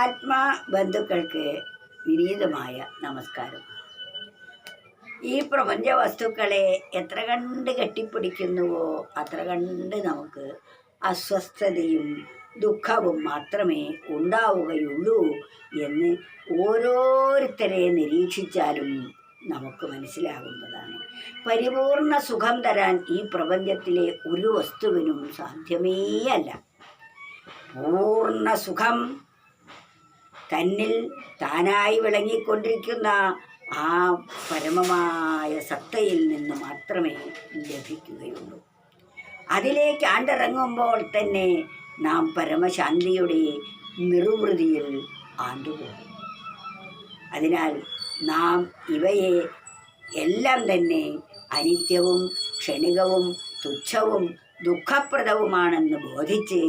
ആത്മാ ബന്ധുക്കൾക്ക് വിനീതമായ നമസ്കാരം. ഈ പ്രപഞ്ച വസ്തുക്കളെ എത്ര കണ്ട് കെട്ടിപ്പിടിക്കുന്നുവോ അത്ര കണ്ട് നമുക്ക് അസ്വസ്ഥതയും ദുഃഖവും മാത്രമേ ഉണ്ടാവുകയുള്ളൂ എന്ന് ഓരോരുത്തരെ നിരീക്ഷിച്ചാലും നമുക്ക് മനസ്സിലാകുന്നതാണ്. പരിപൂർണ സുഖം തരാൻ ഈ പ്രപഞ്ചത്തിലെ ഒരു വസ്തുവിനും സാധ്യമേ അല്ല പൂർണ സുഖം തന്നിൽ താനായി വിളങ്ങിക്കൊണ്ടിരിക്കുന്ന ആ പരമമായ സത്തയിൽ നിന്ന് മാത്രമേ ലഭിക്കുകയുള്ളൂ. അതിലേക്ക് ആണ്ടിറങ്ങുമ്പോൾ തന്നെ നാം പരമശാന്തിയുടെ നിർവൃതിയിൽ ആണ്ടുപോകും. അതിനാൽ നാം ഇവയെ എല്ലാം തന്നെ അനിത്യവും ക്ഷണികവും തുച്ഛവും ദുഃഖപ്രദവുമാണെന്ന് ബോധിച്ച്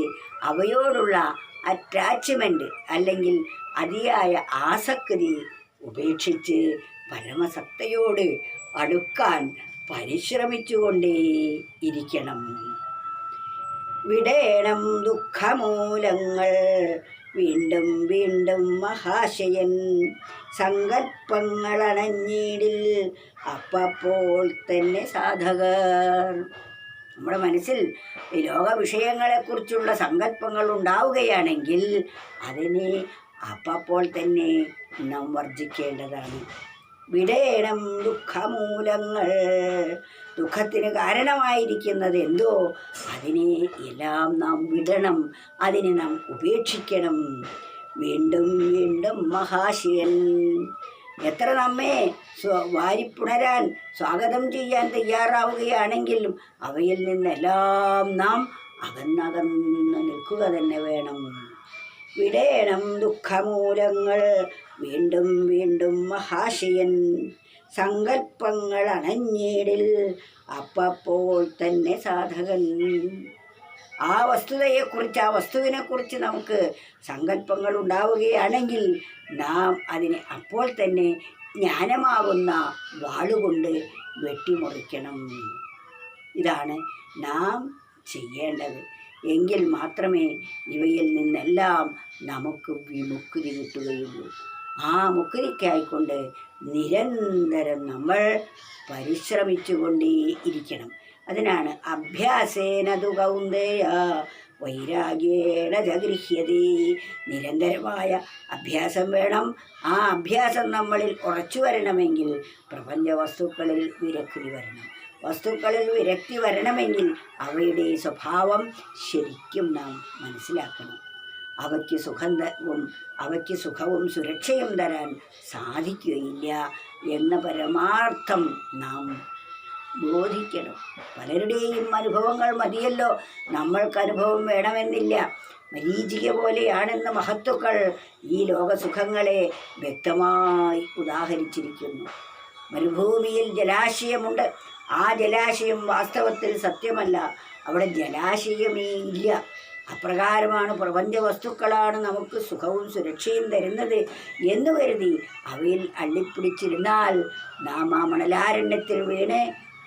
അവയോടുള്ള അറ്റാച്ച്മെന്റ് അല്ലെങ്കിൽ അതിയായ ആസക്തി ഉപേക്ഷിച്ച് പരമസത്തയോട് അടുക്കാൻ പരിശ്രമിച്ചുകൊണ്ടേ ഇരിക്കണം വിടേണം ദുഃഖമൂലങ്ങൾ. വീണ്ടും വീണ്ടും മഹാശയൻ സങ്കല്പങ്ങളണഞ്ഞീടിൽ അപ്പപ്പോൾ തന്നെ സാധകർ. നമ്മുടെ മനസ്സിൽ ലോക വിഷയങ്ങളെക്കുറിച്ചുള്ള സങ്കല്പങ്ങൾ ഉണ്ടാവുകയാണെങ്കിൽ അതിനെ അപ്പപ്പോൾ തന്നെ നാം വർജിക്കേണ്ടതാണ് വിടേണം ദുഃഖമൂലങ്ങൾ. ദുഃഖത്തിന് കാരണമായിരിക്കുന്നത് എന്തോ അതിനെ എല്ലാം നാം വിടണം. അതിനെ നാം ഉപേക്ഷിക്കണം. വീണ്ടും വീണ്ടും മഹാശിവൻ എത്ര നമ്മെ വാരിപ്പുണരാൻ സ്വാഗതം ചെയ്യാൻ തയ്യാറാവുകയാണെങ്കിലും അവയിൽ നിന്നെല്ലാം നാം അകന്നകന്ന് നിൽക്കുക തന്നെ വേണം. വിടേണം ദുഃഖമൂലങ്ങൾ. വീണ്ടും വീണ്ടും മഹാശയൻ സങ്കല്പങ്ങൾ അണഞ്ഞേടിൽ അപ്പപ്പോൾ തന്നെ സാധകൻ. ആ വസ്തുതയെക്കുറിച്ച് ആ വസ്തുവിനെക്കുറിച്ച് നമുക്ക് സങ്കല്പങ്ങൾ ഉണ്ടാവുകയാണെങ്കിൽ നാം അതിനെ അപ്പോൾ തന്നെ ജ്ഞാനമാകുന്ന വാളുകൊണ്ട് വെട്ടിമുറിക്കണം. ഇതാണ് നാം ചെയ്യേണ്ടത്. എങ്കിൽ മാത്രമേ ഇവയിൽ നിന്നെല്ലാം നമുക്ക് വിമുക്തി കിട്ടുകയുള്ളൂ. ആ മുക്തിക്കായിക്കൊണ്ട് നിരന്തരം നമ്മൾ പരിശ്രമിച്ചുകൊണ്ടേ ഇരിക്കണം അതിനാണ് അഭ്യാസേനതു കൗന്ദേയ വൈരാഗ്യേണ ജഗൃഹ്യതേ നിരന്തരമായ അഭ്യാസം വേണം. ആ അഭ്യാസം നമ്മളിൽ ഉറച്ചു വരണമെങ്കിൽ പ്രപഞ്ച വസ്തുക്കളിൽ വിരക്തി വരണം. വസ്തുക്കളിൽ വിരക്തി വരണമെങ്കിൽ അവയുടെ സ്വഭാവം ശരിക്കും നാം മനസ്സിലാക്കണം. അവയ്ക്ക് സുഗന്ധവും അവയ്ക്ക് സുഖവും സുരക്ഷയും തരാൻ സാധിക്കുകയില്ല എന്ന പരമാർത്ഥം നാം ബോധിക്കണം. പലരുടെയും അനുഭവങ്ങൾ മതിയല്ലോ. നമ്മൾക്ക് അനുഭവം വേണമെന്നില്ല. മരീചിക പോലെയാണെന്ന മഹത്തുക്കൾ ഈ ലോകസുഖങ്ങളെ വ്യക്തമായി ഉദാഹരിച്ചിരിക്കുന്നു. മരുഭൂമിയിൽ ജലാശയമുണ്ട്. ആ ജലാശയം വാസ്തവത്തിൽ സത്യമല്ല. അവിടെ ജലാശയമേ ഇല്ല. അപ്രകാരമാണ് പ്രപഞ്ച വസ്തുക്കളാണ് നമുക്ക് സുഖവും സുരക്ഷയും തരുന്നത് എന്ന് കരുതി അവയിൽ അള്ളിപ്പിടിച്ചിരുന്നാൽ നാം ആ മണലാരണ്യത്തിൽ വീണ്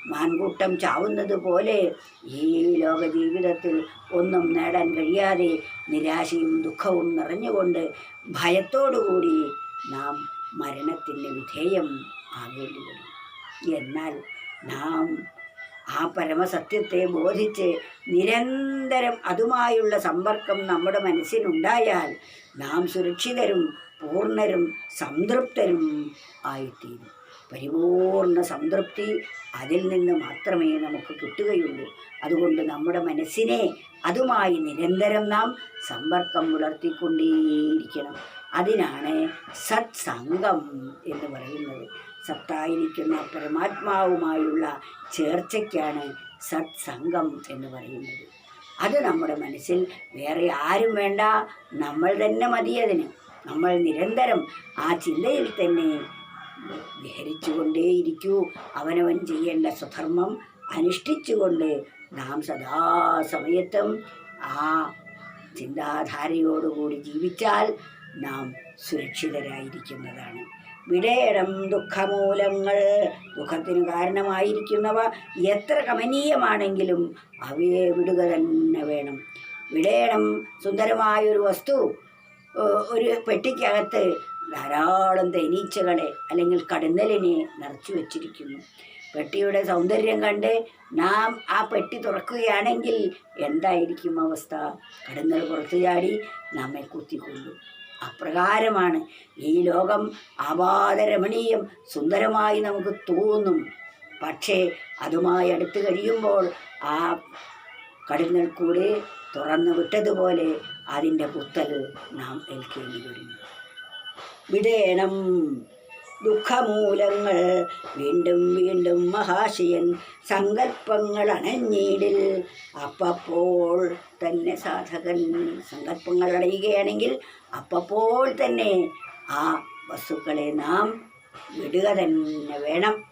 മാൻകൂട്ടം ചാവുന്നത് പോലെ ഈ ലോക ജീവിതത്തിൽ ഒന്നും നേടാൻ കഴിയാതെ നിരാശയും ദുഃഖവും നിറഞ്ഞുകൊണ്ട് ഭയത്തോടുകൂടി നാം മരണത്തിന് വിധേയം ആകേണ്ടി വരും എന്നാൽ നാം ആ പരമസത്യത്തെ ബോധിച്ച് നിരന്തരം അതുമായുള്ള സമ്പർക്കം നമ്മുടെ മനസ്സിനുണ്ടായാൽ നാം സുരക്ഷിതരും പൂർണരും സംതൃപ്തരും ആയിത്തീരും. പരിപൂർണ സംതൃപ്തി അതിൽ നിന്ന് മാത്രമേ നമുക്ക് കിട്ടുകയുള്ളൂ. അതുകൊണ്ട് നമ്മുടെ മനസ്സിനെ അതുമായി നിരന്തരം നാം സമ്പർക്കം പുലർത്തിക്കൊണ്ടേയിരിക്കണം. അതിനാണ് സത്സംഗം എന്ന് പറയുന്നത്. സത്തായിരിക്കുന്ന പരമാത്മാവുമായുള്ള ചേർച്ചയ്ക്കാണ് സത്സംഗം എന്ന് പറയുന്നത്. അത് നമ്മുടെ മനസ്സിൽ വേറെ ആരും വേണ്ട. നമ്മൾ തന്നെ മതിയതിന് നമ്മൾ നിരന്തരം ആ ചിന്തയിൽ തന്നെ വിഹരിച്ചുകൊണ്ടേയിരിക്കൂ. അവനവൻ ചെയ്യേണ്ട സ്വധർമ്മം അനുഷ്ഠിച്ചുകൊണ്ട് നാം സദാസമയത്തും ആ ചിന്താധാരയോടുകൂടി ജീവിച്ചാൽ നാം സുരക്ഷിതരായിരിക്കുന്നതാണ്. വിടേണം ദുഃഖമൂലങ്ങൾ ദുഃഖത്തിന് കാരണമായിരിക്കുന്നവ എത്ര കമനീയമാണെങ്കിലും അവയെ വിടുക തന്നെ വേണം. വിടേണം സുന്ദരമായൊരു വസ്തു ഒരു പെട്ടിക്കകത്ത് ധാരാളം തേനീച്ചകളെ അല്ലെങ്കിൽ കടന്നലിനെ നിറച്ചു വച്ചിരിക്കുന്നു. പെട്ടിയുടെ സൗന്ദര്യം കണ്ട് നാം ആ പെട്ടി തുറക്കുകയാണെങ്കിൽ എന്തായിരിക്കും അവസ്ഥ? കടന്നൽ പുറത്തു ചാടി നമ്മെ കുത്തിക്കൊണ്ടു അപ്രകാരമാണ്. ഈ ലോകം ആപാദരമണീയം സുന്ദരമായി നമുക്ക് തോന്നും. പക്ഷേ അതുമായി അടുത്ത് കഴിയുമ്പോൾ ആ കടന്നൽ കൂടെ തുറന്നു വിട്ടതുപോലെ അതിന്റെ പുത്തൽ നാം ഏൽക്കേണ്ടി വരുന്നു വിടേണം. ദുഃഖമൂലങ്ങൾ. വീണ്ടും വീണ്ടും മഹാശയൻ സങ്കല്പങ്ങൾ അണഞ്ഞിടിൽ അപ്പപ്പോൾ തന്നെ സാധകൻ സങ്കല്പങ്ങൾ അടയുകയാണെങ്കിൽ അപ്പപ്പോൾ തന്നെ ആ വസ്തുക്കളെ നാം വിടുക തന്നെ വേണം.